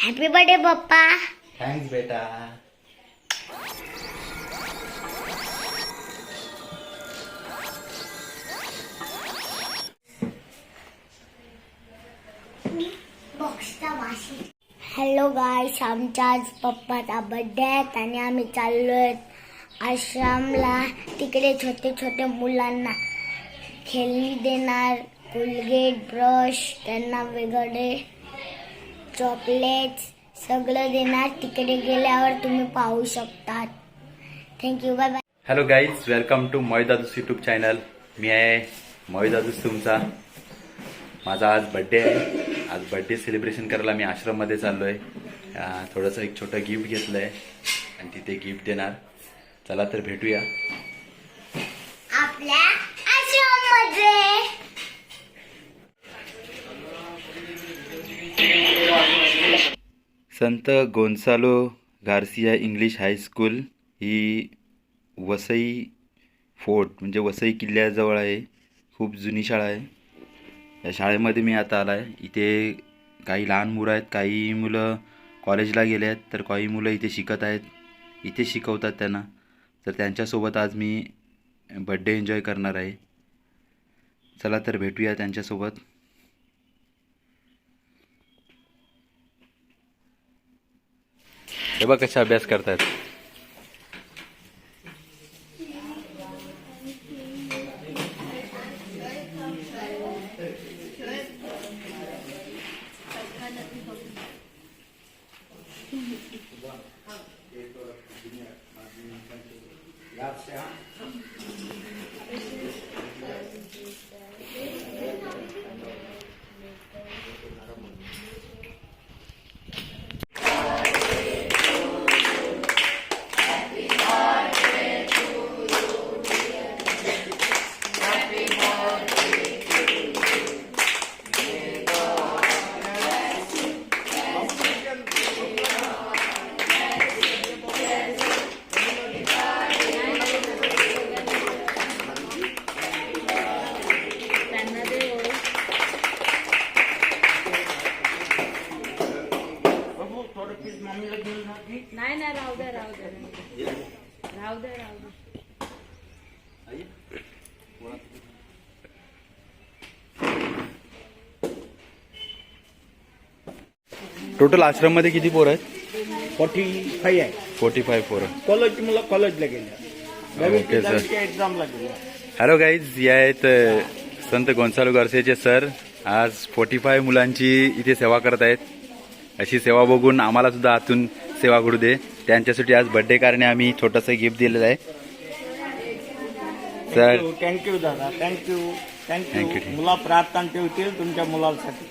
Happy birthday पप्पा thanks बेटा hello guys आमच्या आज पप्पाचा बर्थडे आहे. आणि आम्ही चाललोय आश्रमला. तिकडे छोटे छोटे मुलांना खेळणी देणार. कोलगेट ब्रश त्यांना वेगळे चॉकलेट्स सगळं देणार. तिकडे गेल्यावर तुम्ही पाहू शकतात. Thank you bye bye hello guys welcome to Dadus YouTube channel मी आहे दादूस तुमचा माझा आज बड्डे आहे. आज बड्डे सेलिब्रेशन करायला मी आश्रममध्ये चाललो आहे थोडंसं एक छोटं गिफ्ट घेतलं आहे आणि तिथे गिफ्ट देणार. चला तर भेटूया. आपल्या आश्रममध्ये. Sant Gonsalo Garcia English high school ही वसई फोर्ट म्हणजे वसई किल्ल्याजवळ आहे. खूप जुनी शाळा आहे. या शाळेमध्ये मी आता आला आहे इथे काही लहान मुलं आहेत काही मुलं कॉलेजला गेले आहेत तर काही मुलं इथे शिकत आहेत. इथे शिकवतात त्यांना. तर त्यांच्यासोबत आज मी बड्डे एन्जॉय करणार आहे. चला तर भेटूया त्यांच्यासोबत. हे बघ कशा अभ्यास करतात नाही नाही राहू द्या राहू द्या राहू द्या राहू द्या टोटल आश्रममध्ये किती पोरं आहेत? फोर्टी फाईव्ह आहे. फोर्टी फाय पोरं. कॉलेज मुलं कॉलेजला गेल्या नवीन एक्झामला हॅलो गाईज या आहेत अ, संत गोन्सालो गार्सेचे सर. आज फोर्टी फाय मुलांची इथे सेवा करत आहेत. अशी सेवा बघून आम्हाला सुद्धा आतून सेवा करू दे. त्यांच्यासाठी आज बर्थडे कारणे आम्ही छोटंसं गिफ्ट दिलेलं आहे. सर थँक्यू दादा. Thank you thank you. मुला प्रार्थना ठेवतील तुमच्या मुलासाठी.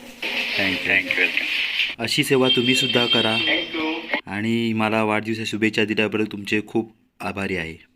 थँक्यू थँक्यू अशी सेवा तुम्ही सुद्धा करा. आणि मला वाढदिवसा शुभेच्छा दिल्याबद्दल तुमचे खूप आभारी आहे.